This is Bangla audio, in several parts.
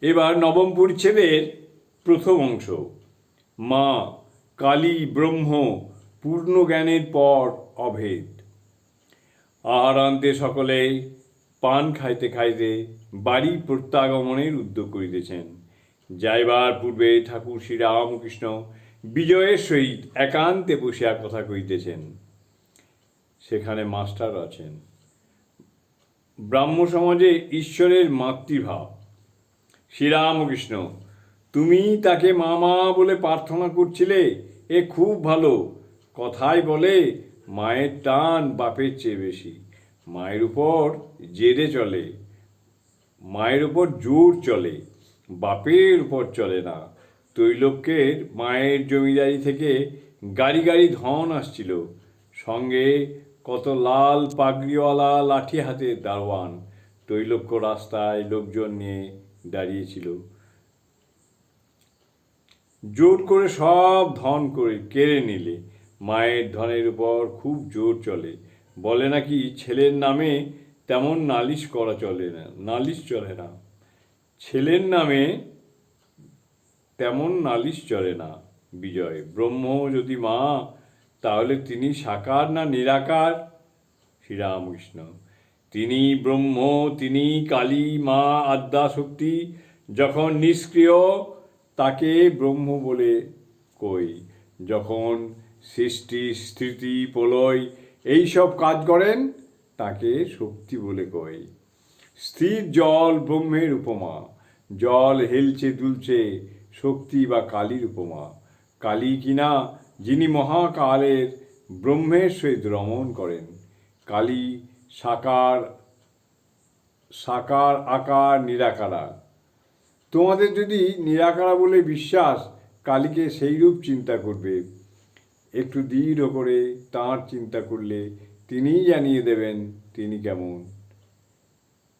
এবার নবম পরিচ্ছেদের প্রথম অংশ। মা, কালী, ব্রহ্ম, পূর্ণ জ্ঞানের পর অভেদ। আহারান্তে সকলে পান খাইতে খাইতে বাড়ি প্রত্যাগমনের উদ্যোগ করিতেছেন। যাইবার পূর্বে ঠাকুর শ্রী রামকৃষ্ণ বিজয়ের সহিত একান্তে বসিয়া কথা কইতেছেন সেখানে মাস্টার আছেন। ব্রাহ্ম সমাজে ঈশ্বরের মাতৃভাব। শ্রীরামকৃষ্ণ, তুমি তাকে মামা বলে প্রার্থনা করছিলে, এ খুব ভালো। কথায় বলে, মায়ের টান বাপের চেয়ে বেশি। মায়ের উপর জেরে চলে, মায়ের উপর জোর চলে, বাপের উপর চলে না। তৈলক্যের মায়ের জমিদারি থেকে গাড়ি গাড়ি ধন আসছিল। সঙ্গে কত লাল পাগড়িওয়ালা লাঠি হাতে দারোয়ান। তৈলক্য রাস্তায় লোকজন নিয়ে দাঁড়িয়েছিল। জোর করে সব ধন করে কেড়ে নিলে। মায়ের ধনের উপর খুব জোর চলে। বলে নাকি ছেলের নামে তেমন নালিশ করা চলে না, নালিশ চলে না। ছেলের নামে তেমন নালিশ চলে না, বিজয়। ব্রহ্ম যদি মা, তাহলে তিনি সাকার না নিরাকার? শ্রীরামকৃষ্ণ। তিনি ব্রহ্ম, তিনি কালী, মা, আদ্যা, শক্তি, যখন নিষ্ক্রিয়, তাকে ব্রহ্ম বলে কই। যখন সৃষ্টি, স্থিতি, প্রলয় এইসব কাজ করেন, তাকে শক্তি বলে কই। স্থির জল ব্রহ্মের উপমা, জল হেলছে দুলছে শক্তি বা কালীর উপমা। কালী কিনা, যিনি মহাকালের ব্রহ্মের সহিত রমণ করেন। কালী সাকার সাকার, আকার, নিরাকারা। তোমাদের যদি নিরাকারা বলে বিশ্বাস, কালীকে সেইরূপ চিন্তা করবে। একটু দৃঢ় করে তাঁর চিন্তা করলে তিনিই জানিয়ে দেবেন তিনি কেমন।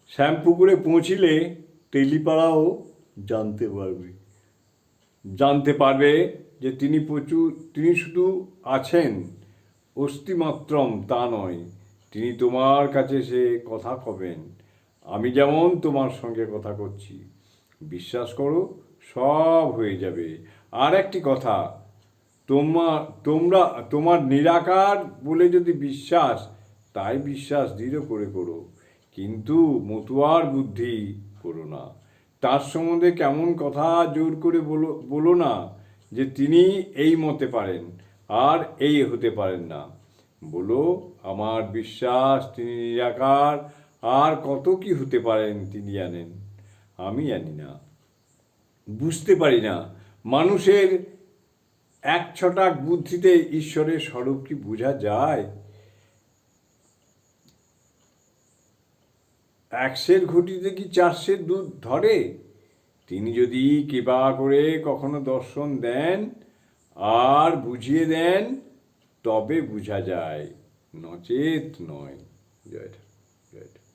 শ্যামপুকুরে পৌঁছিলে তেলিপাড়াও জানতে পারবে। জানতে পারবে যে তিনি প্রচুর, তিনি শুধু আছেন, অস্থিমাত্রম তা নয়। তিনি তোমার কাছে সে কথা কবেন। আমি যেমন তোমার সঙ্গে কথা করছি। বিশ্বাস করো, সব হয়ে যাবে। আর একটি কথা তোমার তোমরা, তোমার নিরাকার বলে যদি বিশ্বাস, তাই বিশ্বাস দৃঢ় করে করো। কিন্তু মতুয়ার বুদ্ধি করো না। তার সম্বন্ধে কেমন কথা জোর করে বলো বলো না যে তিনি এই মতে পারেন, আর এই হতে পারেন না। বলো, আমার বিশ্বাস তিনি নিরাকার। আর কত কি হতে পারেন তিনি জানেন? আমি জানি না। বুঝতে পারি না। মানুষের এক ছটাক বুদ্ধিতে ঈশ্বরের স্বরূপ কি বোঝা যায়? একশের ঘটিতে কি চারশের দুধ ধরে? তিনি যদি কৃপা করে কখনো দর্শন দেন আর বুঝিয়ে দেন তবে বোঝা যায় নচেত নয় জয় জয়।